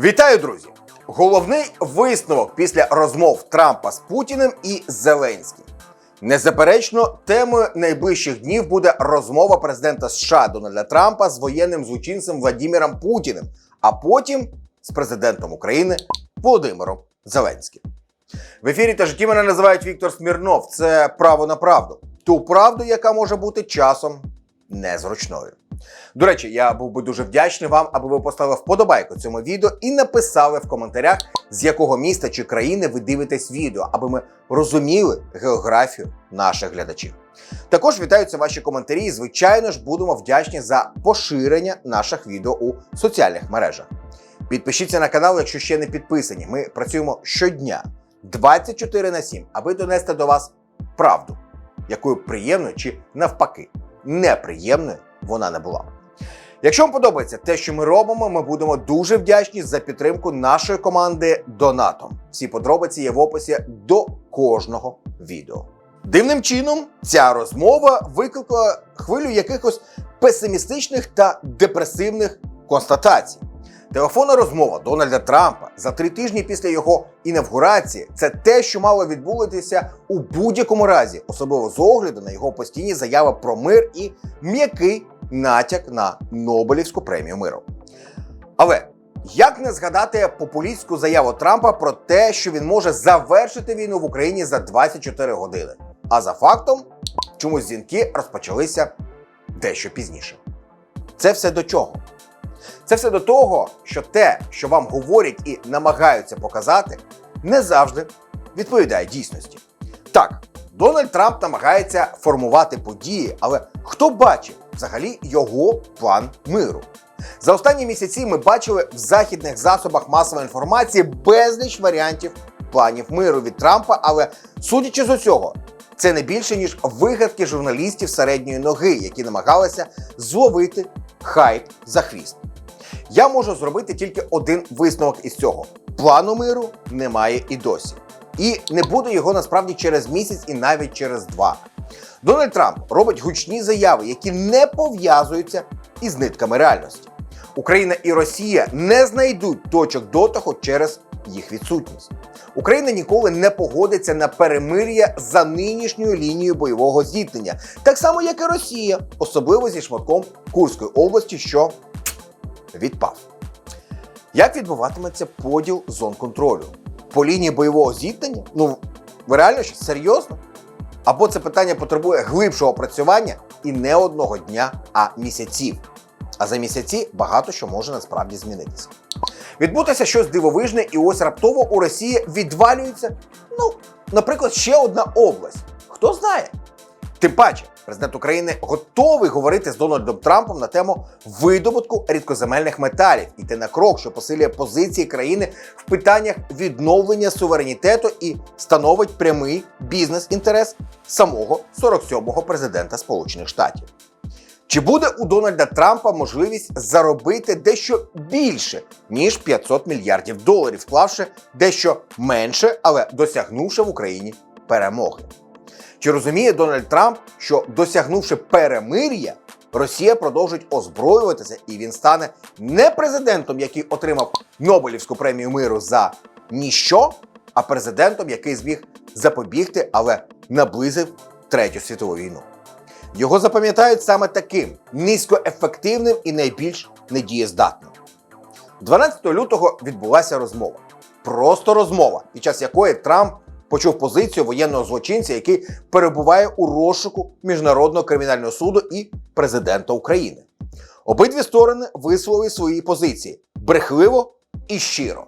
Вітаю, друзі! Головний висновок після розмов Трампа з Путіним і Зеленським. Незаперечно, темою найближчих днів буде розмова президента США Дональда Трампа з воєнним злочинцем Владіміром Путіним, а потім з президентом України Володимиром Зеленським. В ефірі та житті мене називають Віктор Смірнов. Це право на правду. Ту правду, яка може бути часом незручною. До речі, я був би дуже вдячний вам, аби ви поставили вподобайку цьому відео і написали в коментарях, з якого міста чи країни ви дивитесь відео, аби ми розуміли географію наших глядачів. Також вітаються ваші коментарі. і, Звичайно ж, будемо вдячні за поширення наших відео у соціальних мережах. Підпишіться на канал, якщо ще не підписані. Ми працюємо щодня 24 на 7, аби донести до вас правду, якою приємною чи навпаки неприємною вона не була. Якщо вам подобається те, що ми робимо, ми будемо дуже вдячні за підтримку нашої команди Донатом. Всі подробиці є в описі до кожного відео. Дивним чином, ця розмова викликала хвилю якихось песимістичних та депресивних констатацій. Телефонна розмова Дональда Трампа за три тижні після його інавгурації це те, що мало відбутися у будь-якому разі, особливо з огляду на його постійні заяви про мир і м'який натяк на Нобелівську премію миру. Але як не згадати популістську заяву Трампа про те, що він може завершити війну в Україні за 24 години? А за фактом, чомусь дзвінки розпочалися дещо пізніше. Це все до чого? Це все до того, що те, що вам говорять і намагаються показати, не завжди відповідає дійсності. Так, Дональд Трамп намагається формувати події, але хто бачив взагалі його план миру? За останні місяці ми бачили в західних засобах масової інформації безліч варіантів планів миру від Трампа, але судячи з усього, це не більше ніж вигадки журналістів середньої ноги, які намагалися зловити хайп за хвіст. Я можу зробити тільки один висновок із цього: плану миру немає і досі. І не буде його насправді через місяць і навіть через два. Дональд Трамп робить гучні заяви, які не пов'язуються із нитками реальності. Україна і Росія не знайдуть точок дотоху через їх відсутність. Україна ніколи не погодиться на перемир'я за нинішньою лінією бойового зіткнення, так само як і Росія, особливо зі шматком Курської області, що відпав. Як відбуватиметься поділ зон контролю? По лінії бойового зіткнення? Ну, ви реально що, серйозно? Або це питання потребує глибшого опрацювання і не одного дня, а місяців. А за місяці багато що може насправді змінитися. Відбутися щось дивовижне, і ось раптово у Росії відвалюється, ну, наприклад, ще одна область. Хто знає? Тим паче, президент України готовий говорити з Дональдом Трампом на тему видобутку рідкоземельних металів, іти на крок, що посилює позиції країни в питаннях відновлення суверенітету і становить прямий бізнес-інтерес самого 47-го президента Сполучених Штатів. Чи буде у Дональда Трампа можливість заробити дещо більше, ніж 500 мільярдів доларів, вклавши дещо менше, але досягнувши в Україні перемоги? Чи розуміє Дональд Трамп, що досягнувши перемир'я, Росія продовжить озброюватися і він стане не президентом, який отримав Нобелівську премію миру за ніщо, а президентом, який зміг запобігти, але наблизив Третю світову війну? Його запам'ятають саме таким низькоефективним і найбільш недієздатним. 12 лютого відбулася розмова. Просто розмова, під час якої Трамп почув позицію воєнного злочинця, який перебуває у розшуку Міжнародного кримінального суду і президента України. Обидві сторони висловили свої позиції брехливо і щиро.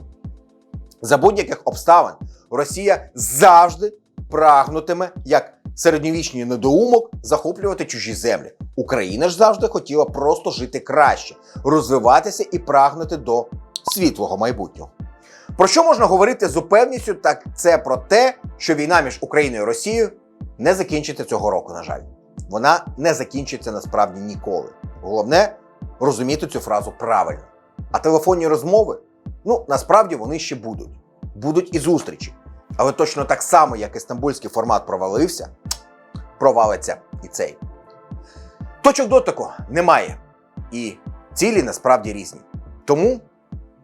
За будь-яких обставин Росія завжди прагнутиме як середньовічний недоумок захоплювати чужі землі. Україна ж завжди хотіла просто жити краще, розвиватися і прагнути до світлого майбутнього. Про що можна говорити з упевністю, так це про те, що війна між Україною і Росією не закінчиться цього року, на жаль. Вона не закінчиться насправді ніколи. Головне розуміти цю фразу правильно. А телефонні розмови, ну насправді вони ще будуть. Будуть і зустрічі. Але точно так само, як і стамбульський формат провалився, провалиться і цей. Точок дотику немає. І цілі насправді різні. Тому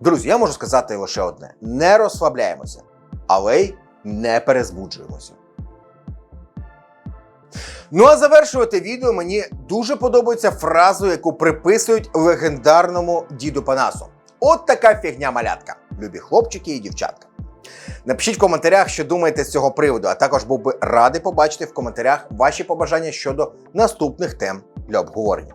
Друзі, я можу сказати лише одне: не розслабляємося, але й не перезбуджуємося. Ну а завершувати відео мені дуже подобається фразу, яку приписують легендарному діду Панасу. От така фігня малятка, любі хлопчики і дівчатка. Напишіть в коментарях, що думаєте з цього приводу, а також був би радий побачити в коментарях ваші побажання щодо наступних тем для обговорення.